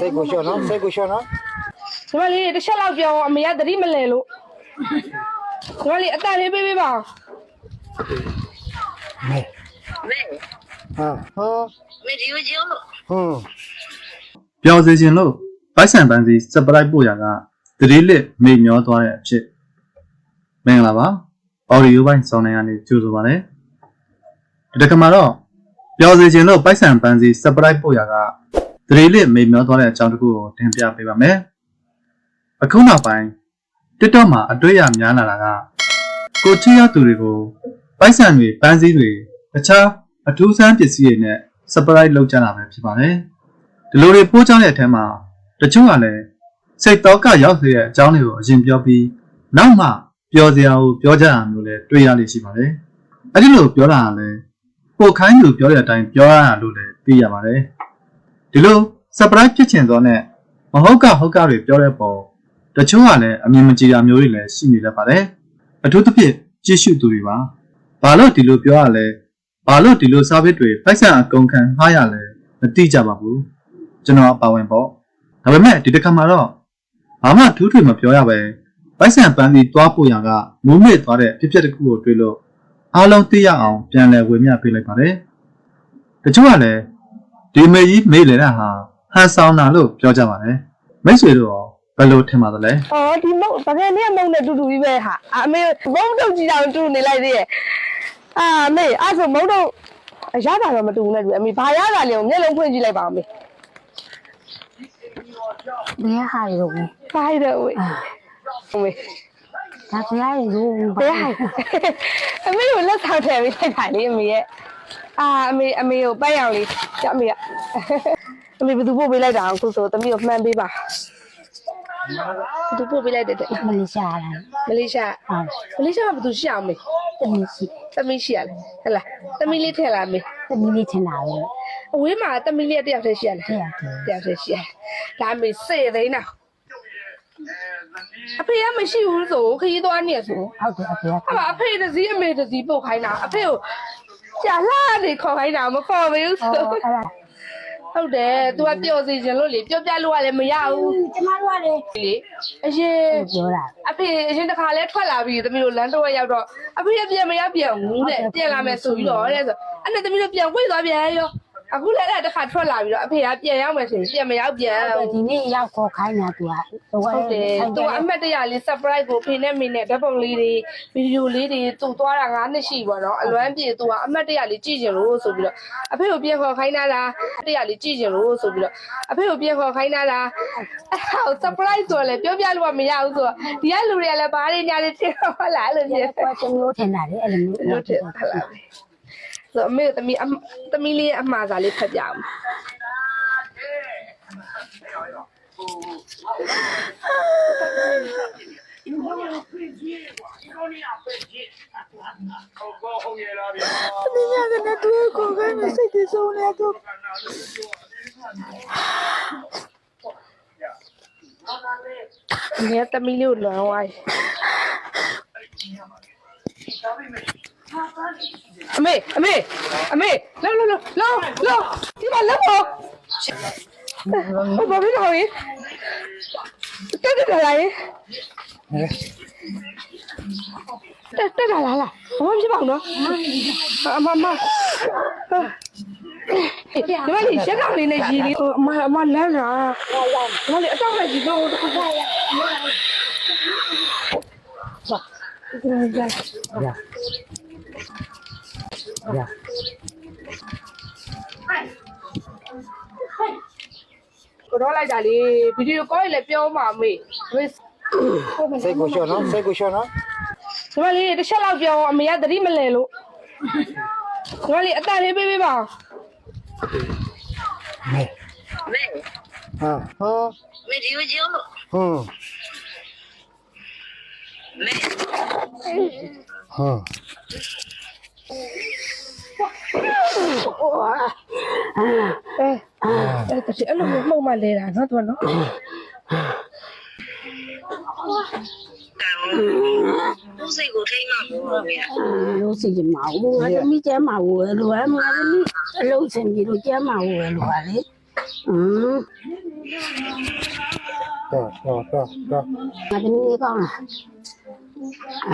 စိတ်ကိုရှော့နော်စိတ်ကိုရှော့နော်ဒီမလေးတစ်ချက်လောက်ပြောအမေကသတိမလည်လို့ဒီမလေးအတန်လေးပေးပေးပါမေမေဟာဟာမေဒီယိုဂျီယိုဟွန်းပျော်စေခြင်းလို့ပိုက်ဆံပန်းစီစပရိုက်ပို့ရတာကတတိလက်မိမျောသွားတဲ့အဖြစ်မင်္ဂလာပါအော်ဒီယိုပိုင်းဆောင်းနေရနေကြိုဆိုပါတယ်ဒီကမှာတော့ပျော်စေခြင်းလို့ပိုက်ဆံပန်းစီစပရိုက်ပို့ရတာက သတိလစ်မိတ်မျောသွားတဲ့အကြောင်းတစ်ခုကိုတင်ပြပေးပါမယ်အခုနောက်ပိုင်း TikTok မှာအတွေ့အကြုံများလာတာကကိုချီရသူတွေကိုပိုက်ဆံတွေပန်းစည်းတွေတခြားအထူးဆန်းပစ္စည်းတွေနဲ့စပရိုက်လုပ်ကြတာပဲဖြစ်ပါတယ်ဒီလိုတွေပို့ကြတဲ့အထက်မှာတချို့ကလည်းစိတ်တော့ကရောက်စေတဲ့အကြောင်းတွေကိုအရင်ပြောပြီးနောက်မှပြောစရာကိုပြောကြတာမျိုးလည်းတွေ့ရလိမ့်ရှိပါတယ်။အဲဒီလိုပြောတာကလည်းပို့ခိုင်းသူပြောတဲ့အတိုင်းပြောရတာလို့လည်းသိရပါတယ်။ ဒီလို surprise ဖြစ်ချင်သောနဲ့မဟုတ်ကဟုတ်ကတွေပြောတဲ့ပုံတချို့ကလည်းအမြင်မကြည်တာမျိုးတွေလည်းရှိနေတတ်ပါတယ်။အထူးသဖြင့်ကြည့်ရှုသူတွေပါ။ဘာလို့ဒီလိုပြောရလဲ။ဘာလို့ဒီလို service တွေပိုက်ဆံအကုန်ခံငှားရလဲမသိကြပါဘူး။ကျွန်တော်အပါဝင်ပေါ့ဒါပေမဲ့ဒီတစ်ခါမှာတော့ဘာမှထူးထွေမပြောရပဲပိုက်ဆံပန်းစီတွားပို့ရကမိုးမေ့သွားတဲ့အဖြစ်အပျက်တစ်ခုကိုတွေ့လို့အားလုံးသိရအောင်ပြန်လည်ဝေမျှပေးလိုက်ပါတယ်တချို့ကလည်း ဒီမေကြီးမေးလေတာဟာဟန်ဆောင်တာလို့ပြောကြပါတယ်မိတ်ဆွေတို့ရောဘယ်လိုထင်ပါသလဲအော်ဒီမုတ်ဗကယ်နဲ့မုတ်နဲ့တူတူကြီးပဲဟာအမေမုတ်တော့ကြည့်အောင်တူနေလိုက်သေးရဲ့အာအမေအဲ့ဆိုမုတ်တော့အရတာတော့မတူဘူးနဲ့တူအမေဘာရတာလဲကိုမျက်လုံးဖွင့်ကြည့်လိုက်ပါအမေဘယ်ဟာရုံလဲဘာရတော့ဝေးအမေဒါဘယ်ဟာရုံဘယ်ဟာအမေကိုလက်ဆောင်ထည့်ပေးလိုက်တာလေအမေရဲ့အာအမေအမေကိုပတ်ရအောင်လေး ကြအမေကအမေဘယ်သူပို့ပေးလိုက်တာအောင်ခုဆိုသမီးကိုမှန်ပေးပါဘယ်သူပို့ပေးလိုက်တဲ့တဲ့မလေးရှားလားမလေးရှားဟာမလေးရှားကဘယ်သူရှိအောင်မေတမီးရှိသမီးရှိရလေဟဲ့လားသမီးလေးထည့်လာမေတမီးလေးထင်တာပဲအဝေးမှာသမီးလေးတစ်ယောက်တည်းရှိရလေတဲ့ရတယ်တစ်ယောက်တည်းရှိရဒါမေစေသိန်းတာအဖေကမရှိဘူးဆိုခရီးသွားနေဆိုဟုတ်တယ်အဖေကအမအဖေတစ်စီးအမေတစ်စီးပုတ်ခိုင်းတာအဖေကို ကြာလာနေခေါ်ခိုင်းတာမခေါ်ဘူးအော်ဆိုအဲ့ဒါဟုတ်တယ် तू ကပျော်စီခြင်းလို့လေပျော်ပြလို့ကလည်းမရဘူးကျမတို့ကလေလေအရင်ပြောတာအဖေအရင်တစ်ခါလဲထွက်လာပြီးသမီးတို့လမ်းတော့ရောက်တော့အဖေကပြန်မရပြန်ဘူးတဲ့ပြန်လာမယ်ဆိုပြီးတော့တဲ့ဆိုအဲ့နဲ့သမီးတို့ပြန်ဝိတ်သွားပြန်ရော အခုလည်းအဲ့တစ်ခါထွက်လာပြီးတော့အဖေကပြန်ရောက်မယ်ဆိုရင်ပြန်မရောက်ပြန်ဘူးဒီနေ့ရောက်ခေါ်ခိုင်းတာသူကသူကဟုတ်တယ်သူကအမှတ်တရလေး surprise ကိုဖေနဲ့မေနဲ့ဓာတ်ပုံလေးတွေဗီဒီယိုလေးတွေသူသွားတာ9နှစ်ရှိပါတော့အလွမ်းပြေသူကအမှတ်တရလေးကြည့်ကြလို့ဆိုပြီးတော့အဖေကိုပြန်ခေါ်ခိုင်းတာလားအတရလေးကြည့်ကြလို့ဆိုပြီးတော့အဖေကိုပြန်ခေါ်ခိုင်းတာလားအဲ့ဟော surprise ဆိုလည်းပြောပြလို့မရဘူးဆိုတော့ဒီကလူတွေကလည်းဘာတွေညာတွေထင်တော့လားလို့ဒီပြောကွာချမျိုးထင်တာလေအဲ့လိုမျိုးလို့ထင်ဟလာ ဆိုအမေသမီးသမီးလေးအမှားစာလေးဖတ်ပြအောင်ငါသမီးလေးကိုလွမ်းသွား အမေအမေအမေလောလောလောလောလောဒီမှာလောဘောဟိုဘာဖြစ်တော့ရင်တက်တက်လာရင်တက်တက်လာလားဘာဖြစ်ပါ့နော်အမမဒီမလေးရှက်ကောင်လေးနဲ့ရီလေးအမအမလမ်းလာဒီမလေးအတော့နဲ့ရီတော့တခုပါရ ဗျာကတော့လိုက်တာလေဗီဒီယိုကောလေးလည်းပြောမှာမေ့စိတ်ကိုရှော့နော်စိတ်ကိုရှော့နော်ဒီမလေးတစ်ချက်လောက်ပြောအမေကသတိမလည်လို့ဒီမလေးအတန်လေးပေးပေးပါမေမေဟာဟာမေဒီယိုဂျီယိုဟွန်းမေဟာ အဲအဲတတိအဲ့လိုမျိုးမှုတ်မှလဲတာနော်သူကနော်ဘူးစိတ်ကိုထိမ့်မှဘူးပါဗျာလို့စီရင်မအောင်ငါသမီးကျမ်းမဘူးလေလိုအပ်ငါသမီးအလုံးစင်ကြီးလို့ကျမ်းမဘူးလေလိုပါလေဟမ်တော့တော့တော့ငါသမီးကောင်းလား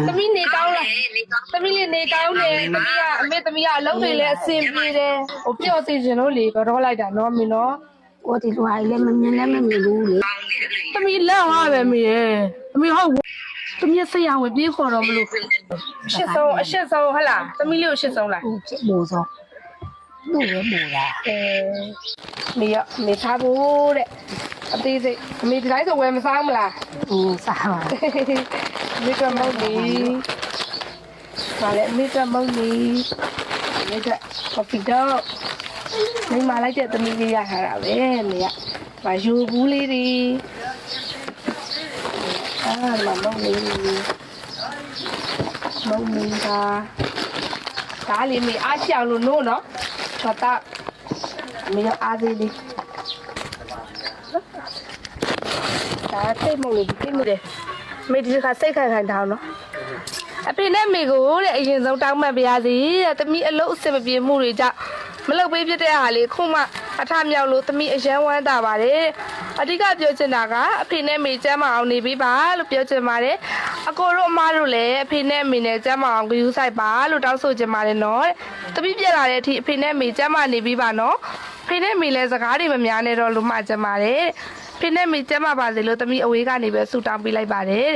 သမီးနေကောင်းလားနေကောင်းသမီးလေးနေကောင်းတယ်သမီးကအမေသမီးကအလုပ်တွေလည်းအဆင်ပြေတယ်ဟိုပျော့စီခြင်းလို့လေကတော့လိုက်တာနော်မင်းနော်ကိုတီလူဟာလည်းမမြင်လည်းမမြင်ဘူးလေကောင်းနေတယ်လေသမီးလက်ဟာပဲမေရဲ့သမီးဟုတ်သမီးဆက်ရဝင်ပြေးခေါ်တော့မလို့အရှစ်ဆုံးအရှစ်ဆုံးဟဟလားသမီးလေးကိုအရှစ်ဆုံးလားသူချစ်လို့ဆိုသူ့ရဲ့ပူတာအဲမေရမေထားဖို့တဲ့အသေးစိတ်အမေဒီတိုင်းဆိုဝယ်မစားမလားအင်းစားပါ မိကမုတ်လီပါလေမိကမုတ်လီမိကကော်ဖီတော့မိမလိုက်တဲ့သမီးလေးရထားတာပဲမေကမယူဘူးလေးတွေအာမမုတ်လီမုတ်လီကဒါလေးမေအားချောင်လို့နို့နော်ဘာတာမေရအားသေးလေးဒါတိတ်မုတ်လေးဒီမိတယ် မေဒီခါစိတ်ခိုင်ခိုင်တောင်းနော်အဖေနဲ့မေကိုတဲ့အရင်ဆုံးတောင်းမှတ်ပါရစေတဲ့တမီးအလုပ်အဆင်မပြေမှုတွေကြောင့်မလုပ်ပေးဖြစ်တဲ့ဟာလေးခုမှအထမြောက်လို့တမီးအရန်ဝမ်းသာပါတယ်အဓိကပြောချင်တာကအဖေနဲ့မေကျမ်းမအောင်နေပေးပါလို့ပြောချင်ပါတယ်အကိုတို့အမတို့လည်းအဖေနဲ့မေနဲ့ကျမ်းမအောင်ဂယူးဆိုင်ပါလို့တောင်းဆိုချင်ပါတယ်နော်တမီးပြက်လာတဲ့အထိအဖေနဲ့မေကျမ်းမနေပေးပါနော်အဖေနဲ့မေလည်းစကားတွေမများနဲ့တော့လို့မှချင်ပါတယ် ဖိနဲ့မိကျမ်းမပါစေလို့တမီးအဝေးကနေပဲဆူတောင်းပေးလိုက်ပါတယ်